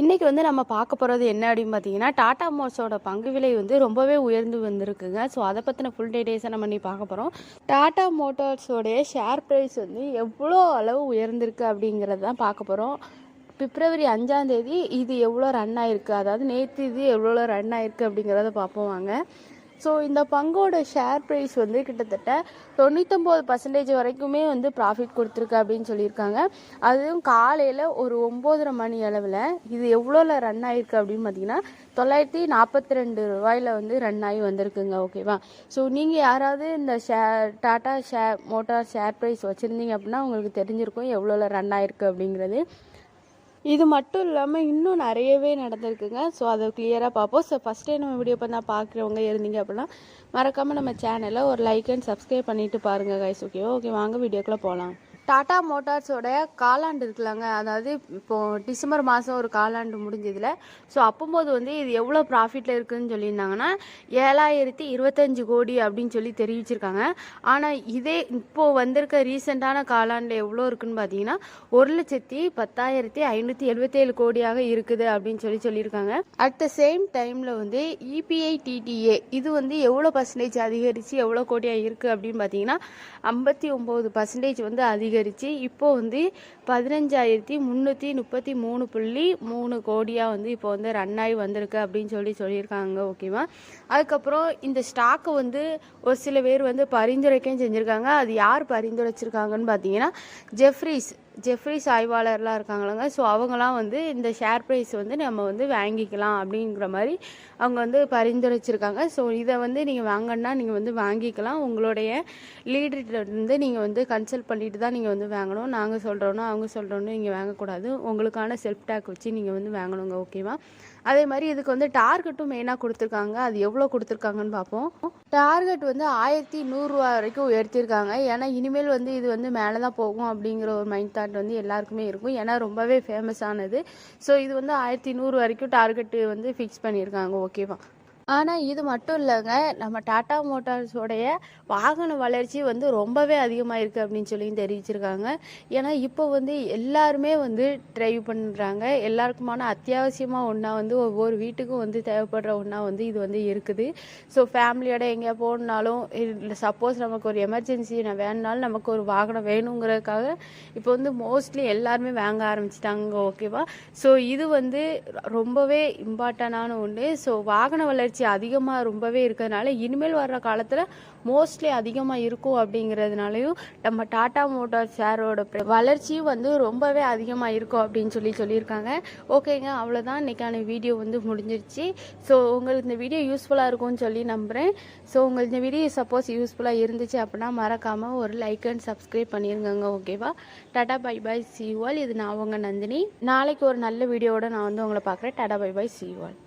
இன்றைக்கி வந்து நம்ம பார்க்க போகிறது என்ன அப்படின்னு பார்த்தீங்கன்னா டாடா மோட்ஸோட பங்கு விலை வந்து ரொம்பவே உயர்ந்து வந்திருக்குங்க. ஸோ அதை பற்றின ஃபுல் டீடைல்ஸை நம்ம நீ பார்க்க போகிறோம் டாடா மோட்டார்ஸோடைய ஷேர் ப்ரைஸ் வந்து எவ்வளோ அளவு உயர்ந்திருக்கு அப்படிங்கிறது தான் பார்க்க போகிறோம் பிப்ரவரி அஞ்சாந்தேதி இது எவ்வளோ ரன் ஆயிருக்கு? அதாவது நேற்று இது எவ்வளோ ரன் ஆயிருக்கு அப்படிங்கிறத பார்ப்போம் வாங்க. ஸோ இந்த பங்கோட ஷேர் ப்ரைஸ் வந்து கிட்டத்தட்ட தொண்ணூத்தொம்பது பர்சன்டேஜ் வரைக்குமே வந்து ப்ராஃபிட் கொடுத்துருக்கு அப்படின்னு சொல்லியிருக்காங்க. அதுவும் காலையில் ஒரு ஒம்போதரை மணி அளவில் இது எவ்வளோல ரன் ஆயிருக்கு அப்படின்னு பார்த்தீங்கன்னா தொள்ளாயிரத்தி நாற்பத்தி ரெண்டு ரூபாயில் வந்து ரன் ஆகி வந்திருக்குங்க ஓகேவா ஸோ நீங்கள் யாராவது இந்த share Tata share motor share price வச்சுருந்தீங்க அப்படின்னா உங்களுக்கு தெரிஞ்சிருக்கும் எவ்வளோல ரன் ஆயிருக்கு அப்படிங்கிறது. இது மட்டும் இல்லாமல் இன்னும் நிறையவே நடந்திருக்குங்க. ஸோ அதை கிளியராக பார்ப்போம். ஸோ ஃபஸ்ட் டைம் நம்ம வீடியோ பண்ணால் பார்க்குறவங்க இருந்தீங்க அப்படின்னா மறக்காமல் நம்ம சேனலை ஒரு லைக் அண்ட் சப்ஸ்கிரைப் பண்ணிவிட்டு பாருங்கள் கைஸ் ஓகே ஓகே வாங்க வீடியோக்குள்ளே போகலாம் டாடா மோட்டார்ஸோட காலாண்டு இருக்குல்லங்க. அதாவது இப்போ டிசம்பர் மாதம் ஒரு காலாண்டு முடிஞ்சதில். ஸோ அப்போம்போது வந்து இது எவ்வளோ ப்ராஃபிட்டில் இருக்குதுன்னு சொல்லியிருந்தாங்கன்னா ஏழாயிரத்தி இருபத்தஞ்சு கோடி அப்படின்னு சொல்லி தெரிவிச்சிருக்காங்க. ஆனால் இதே இப்போது வந்திருக்க ரீசெண்டான காலாண்டில் எவ்வளோ இருக்குன்னு பார்த்தீங்கன்னா ஒரு லட்சத்தி பத்தாயிரத்தி ஐநூற்றி எழுபத்தேழு கோடியாக இருக்குது அப்படின்னு சொல்லி சொல்லியிருக்காங்க. அட் த சேம் டைமில் வந்து இபிஐடிடிஏ இபிஐ டிடிஏ இது வந்து எவ்வளோ பர்சன்டேஜ் அதிகரித்து எவ்வளோ கோடியாக இருக்குது அப்படின்னு பார்த்தீங்கன்னா ஐம்பத்தி ஒம்பது பர்சன்டேஜ் வந்து அதிகரித்து இப்போ வந்து பதினஞ்சாயிரத்தி முந்நூற்றி முப்பத்தி மூணு புள்ளி மூணு கோடியாக வந்து இப்போ வந்து ரன் ஆகி வந்திருக்கு அப்படின்னு சொல்லி சொல்லியிருக்காங்க ஓகேவா அதுக்கப்புறம் இந்த ஸ்டாக்கை வந்து ஒரு சில பேர் வந்து பரிந்துரைக்கவும் செஞ்சுருக்காங்க. அது யார் பரிந்துரைச்சிருக்காங்கன்னு பார்த்தீங்கன்னா ஜெஃப்ரிஸ் ஜெஃப்ரிஸ் ஆய்வாளர்லாம் இருக்காங்களாங்க ஸோ அவங்களாம் வந்து இந்த ஷேர் ப்ரைஸ் வந்து நம்ம வந்து வாங்கிக்கலாம் அப்படிங்கிற மாதிரி அவங்க வந்து பரிந்துரைச்சிருக்காங்க. ஸோ இதை வந்து நீங்கள் வாங்கன்னா நீங்கள் வந்து வாங்கிக்கலாம். உங்களுடைய லீடர்கிட்ட நீங்கள் வந்து கன்சல்ட் பண்ணிட்டு தான் நீங்கள் வந்து வாங்கணும். நாங்கள் சொல்கிறோன்னா அவங்க சொல்கிறோன்னு நீங்கள் வாங்கக்கூடாது. உங்களுக்கான செல்ஃப் டேக் வச்சு நீங்கள் வந்து வாங்கணுங்க ஓகேவா அதே மாதிரி இதுக்கு வந்து டார்கெட்டும் மெயினாக கொடுத்துருக்காங்க. அது எவ்வளோ கொடுத்துருக்காங்கன்னு பார்ப்போம். டார்கெட் வந்து ஆயிரத்தி நூறுரூவா வரைக்கும் உயர்த்தியிருக்காங்க ஏன்னா இனிமேல் வந்து இது வந்து மேலே தான் போகும் அப்படிங்கிற ஒரு மைண்ட் தாட் வந்து எல்லாருக்குமே இருக்கும். ஏன்னா ரொம்பவே ஃபேமஸ் ஆனது. ஸோ இது வந்து ஆயிரத்தி நூறு வரைக்கும் டார்கெட்டு வந்து ஃபிக்ஸ் பண்ணியிருக்காங்க. ஓகேவா ஆனால் இது மட்டும் இல்லைங்க. நம்ம டாடா மோட்டார்ஸோடைய வாகன வளர்ச்சி வந்து ரொம்பவே அதிகமாக இருக்குது அப்படின்னு சொல்லி தெரிவிச்சிருக்காங்க. ஏன்னா இப்போ வந்து எல்லாருமே வந்து டிரைவ் பண்ணுறாங்க எல்லாருக்குமான அத்தியாவசியமாக ஒன்றா வந்து ஒவ்வொரு வீட்டுக்கும் வந்து தேவைப்படுற ஒன்றா வந்து இது வந்து இருக்குது. ஸோ ஃபேமிலியோட எங்கேயா போகணுனாலும் இல்லை சப்போஸ் நமக்கு ஒரு எமர்ஜென்சி நான் வேணுனாலும் நமக்கு ஒரு வாகனம் வேணுங்கிறதுக்காக இப்போ வந்து மோஸ்ட்லி எல்லாருமே வாங்க ஆரம்பிச்சிட்டாங்க ஓகேவா ஸோ இது வந்து ரொம்பவே இம்பார்ட்டண்டான ஒன்று ஸோ வாகன வளர்ச்சி அதிகமாக ரொம்பவே இருக்கிறதுனால இனிமேல் வர்ற காலத்தில் மோஸ்ட்லி அதிகமாக இருக்கும் அப்படிங்கிறதுனாலையும் நம்ம டாடா மோட்டார் ஷேரோட வளர்ச்சியும் வந்து ரொம்பவே அதிகமாக இருக்கும் அப்படின்னு சொல்லி சொல்லியிருக்காங்க. ஓகேங்க அவ்வளோதான் இன்றைக்கான வீடியோ வந்து முடிஞ்சிருச்சு. ஸோ உங்களுக்கு இந்த வீடியோ யூஸ்ஃபுல்லாக இருக்கும்னு சொல்லி நம்புகிறேன் ஸோ உங்களுக்கு இந்த வீடியோ சப்போஸ் யூஸ்ஃபுல்லாக இருந்துச்சு அப்படின்னா மறக்காமல் ஒரு லைக் அண்ட் சப்ஸ்கிரைப் பண்ணிருங்க ஓகேவா டாடா பை பை சிவால் இது நான் உங்கள் நந்தினி. நாளைக்கு ஒரு நல்ல வீடியோவோட நான் வந்து உங்களை பார்க்குறேன். Tata bye by சிவால்